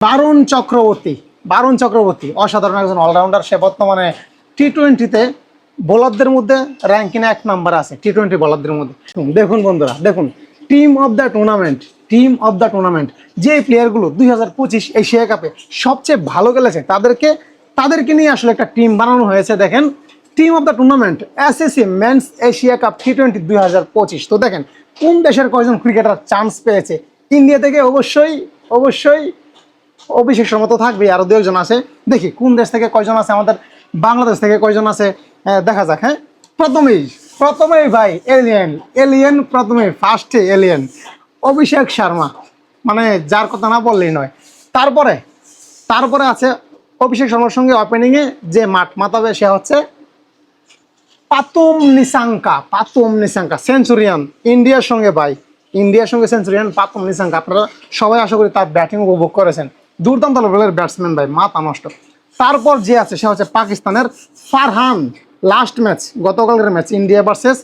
বারুণ চক্রবর্তী বারুণ চক্রবর্তী, অসাধারণ একজন অলরাউন্ডার সে বর্তমানে টি টোয়েন্টিতে বোলারদের মধ্যে র্যাঙ্কিং এক নাম্বার আছে টি টোয়েন্টি বোলারদের মধ্যে। দেখুন বন্ধুরা, দেখুন team of the tournament team of the tournament যে প্লেয়ারগুলো দুই হাজার পঁচিশ এশিয়া কাপে সবচেয়ে ভালো খেলেছে, তাদেরকে তাদেরকে নিয়ে আসলে একটা টিম বানানো হয়েছে, দেখেন। Team of the tournament SSC men's Asia Cup T twenty দুই হাজার পঁচিশ। তো দেখেন, কোন দেশের কয়জন ক্রিকেটার চান্স পেয়েছে? ইন্ডিয়া থেকে অবশ্যই অবশ্যই অভিষেক মতো থাকবে আরও দু একজন আছে। দেখি, কোন দেশ থেকে কয়জন আছে? আমাদের বাংলাদেশ থেকে কয়জন আছে? দেখা যাক হ্যাঁ? প্রথমেই প্রথমেই ভাই এলিয়েন এলিয়েন প্রথমে ফার্স্টে এলিয়েন অভিষেক শর্মা। মানে যার কথা না বললেই নয়। তারপরে তারপরে আছে অভিষেক শর্মার সঙ্গে ওপেনিংয়ে যে মাঠ মাতাবে, সে হচ্ছে পাতুম নিশাঙ্কা, পাতুম নিসাঙ্কা সেঞ্চুরিয়ান ইন্ডিয়ার সঙ্গে ভাই ইন্ডিয়ার সঙ্গে সেঞ্চুরিয়ান পাতুম নিসাঙ্কা আপনারা সবাই আশা করি তার ব্যাটিং উপভোগ করেছেন। দুর্দান্ত লেভেলের ব্যাটসম্যান ভাই মাথা নষ্ট তারপর যে আছে সে হচ্ছে পাকিস্তানের ফারহান লাস্ট ম্যাচ গতকালের ম্যাচ ইন্ডিয়া ভার্সেস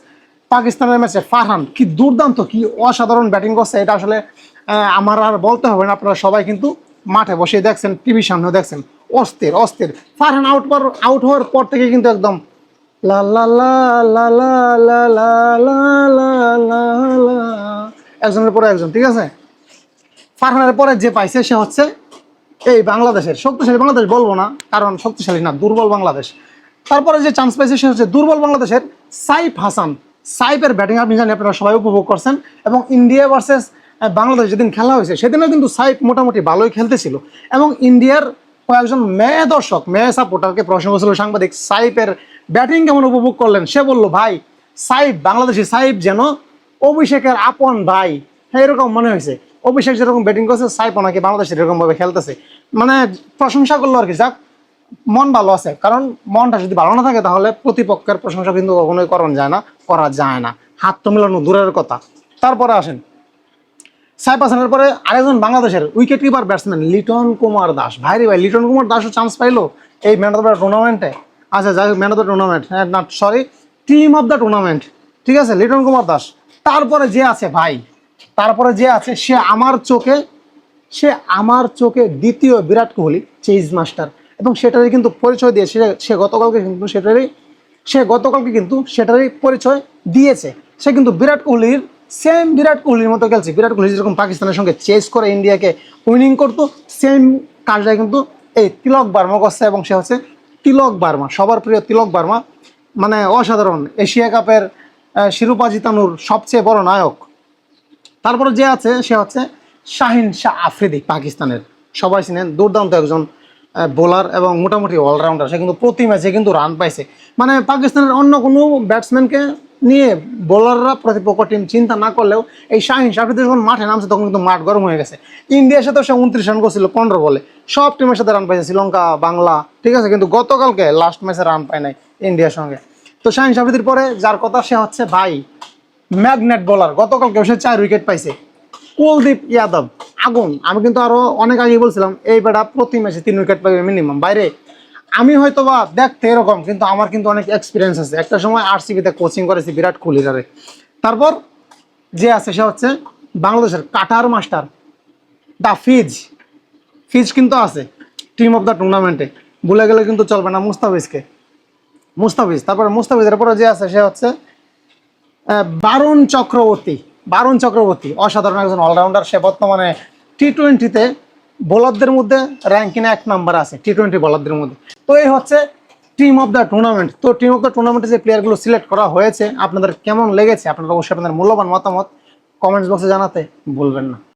পাকিস্তানের ম্যাচে ফারহান কি দুর্দান্ত কি অসাধারণ ব্যাটিং করছে এটা আসলে আমার আর বলতে হবে না আপনারা সবাই কিন্তু মাঠে বসে দেখছেন টিভির সামনেও দেখছেন অস্থির অস্থির ফারহান আউট পর আউট হওয়ার পর থেকে কিন্তু একদম লা লা লা লা লা লা লা লা লা একজনের পরে একজন ঠিক আছে ফারহানের পরে যে পাইছে সে হচ্ছে এই বাংলাদেশের, শক্তিশালী বাংলাদেশ বলব না, কারণ শক্তিশালী না, দুর্বল বাংলাদেশ। তারপরে যে চান্স পাইছে সে হচ্ছে দুর্বল বাংলাদেশের সাইফ হাসান। সাইফের ব্যাটিং আপনি জানি আপনারা সবাই উপভোগ করছেন। এবং ইন্ডিয়া ভার্সেস বাংলাদেশ যেদিন খেলা হয়েছে, সেদিনও কিন্তু সাইফ মোটামুটি ভালোই খেলতেছিল। এবং ইন্ডিয়ার কয়েকজন মেয়ে দর্শক, মেয়ে সাপোর্টারকে প্রশ্ন করেছিল, সাংবাদিক, সাইফের ব্যাটিং কেমন উপভোগ করলেন? সে বলল, ভাই, সাইফ, বাংলাদেশি সাইফ যেন অভিষেকের আপন ভাই। হ্যাঁ এরকম মনে হয়েছে। অভিষেক যেরকম ব্যাটিং করছে সাইফ নাকি বাংলাদেশ এরকম ভাবে খেলতেছে। মানে প্রশংসা করল আর কি। যাক, মন ভালো আছে। কারণ মনটা যদি ভালো না থাকে, তাহলে প্রতিপক্ষের প্রশংসা কিন্তু কখনোই করণ যায় না, করা যায় না। হাত তো মেলানো দূরের কথা। তারপরে আসেন। সাইফ হাসানের পরে আরেকজন বাংলাদেশের wicket keeper batsman Liton Kumar Das. ভাই রে ভাই, লিটন কুমার দাসও চান্স পাইলো এই ম্যান অফ দ্য টুর্নামেন্টে আচ্ছা যাই হোক ম্যান অফ দ্য টুর্নামেন্ট হ্যাঁ sorry team of the tournament ঠিক আছে, লিটন কুমার দাস। তারপরে যে আছে, ভাই তারপরে যে আছে, সে আমার চোখে, সে আমার চোখে দ্বিতীয় বিরাট কোহলি, চেইজ মাস্টার। এবং সেটারই কিন্তু পরিচয় দিয়ে, সে গতকালকে কিন্তু সেটারই, সে গতকালকে কিন্তু সেটারই পরিচয় দিয়েছে। সে কিন্তু বিরাট কোহলির সেম বিরাট কোহলির মতো খেলছে। বিরাট কোহলি যেরকম পাকিস্তানের সঙ্গে চেস করে ইন্ডিয়াকে উইনিং করতো সেম কাজটা কিন্তু এই তিলক বার্মা করছে এবং সে হচ্ছে তিলক বার্মা, সবার প্রিয় তিলক বার্মা। মানে অসাধারণ, এশিয়া কাপের শিরোপা জিতানোর সবচেয়ে বড় নায়ক। তারপরে যে আছে, সে হচ্ছে শাহিন শাহ আফ্রিদি, পাকিস্তানের। সবাই চিনেন, দুর্দান্ত একজন বোলার এবং মোটামুটি অলরাউন্ডার সে কিন্তু প্রতি ম্যাচে কিন্তু রান পাইছে। মানে পাকিস্তানের অন্য কোনো ব্যাটসম্যানকে নিয়ে বোলাররা প্রতিপক্ষ টিম চিন্তা না করলেও এই শাহিন শাহ আফ্রিদি যখন মাঠে নামছে, তখন কিন্তু মাঠ গরম হয়ে গেছে। ইন্ডিয়ার সাথে সে উনত্রিশ রান করছিল, পনেরো বলে। সব টিমের সাথে রান পাইছে, শ্রীলঙ্কা, বাংলা, ঠিক আছে? কিন্তু গতকালকে লাস্ট ম্যাচে রান পায় নাই ইন্ডিয়ার সঙ্গে। তো শাহিন শাহ আফ্রিদির পরে যার কথা, সে হচ্ছে ভাই ম্যাগনেট বোলার গতকালকে সে চার উইকেট পাইছে। কুলদীপ যাদব আগুন। আমি কিন্তু আরও অনেক আগে বলছিলাম, এই বেটা প্রতি ম্যাচে তিন উইকেট পাবে মিনিমাম বাইরে, আমি হয়তো বা দেখতে এরকম, কিন্তু আমার কিন্তু অনেক এক্সপিরিয়েন্স আছে। একটা সময় আরসিবিতে কোচিং করেছি বিরাট কোহলিরারে তারপর যে আছে সে হচ্ছে বাংলাদেশের cutter master, the Fizz. Fizz কিন্তু আছে টিম অফ দ্য টুর্নামেন্টে ভুলে গেলে কিন্তু চলবে না মুস্তাফিজকে। মুস্তাফিজ, তারপরে মুস্তাফিজের পরে যে আছে সে হচ্ছে বারুণ চক্রবর্তী বারুণ চক্রবর্তী, অসাধারণ একজন অলরাউন্ডার সে বর্তমানে টি টোয়েন্টিতে বোলারদের মধ্যে র্যাঙ্কিং এক নাম্বার আছে টি টোয়েন্টি বোলারদের মধ্যে। তো এই হচ্ছে টিম অফ দ্য টুর্নামেন্ট তো টিম অফ দ্য টুর্নামেন্টে যে প্লেয়ারগুলো সিলেক্ট করা হয়েছে, আপনাদের কেমন লেগেছে? আপনারা অবশ্যই আপনাদের মূল্যবান মতামত কমেন্টস বক্সে জানাতে ভুলবেন না।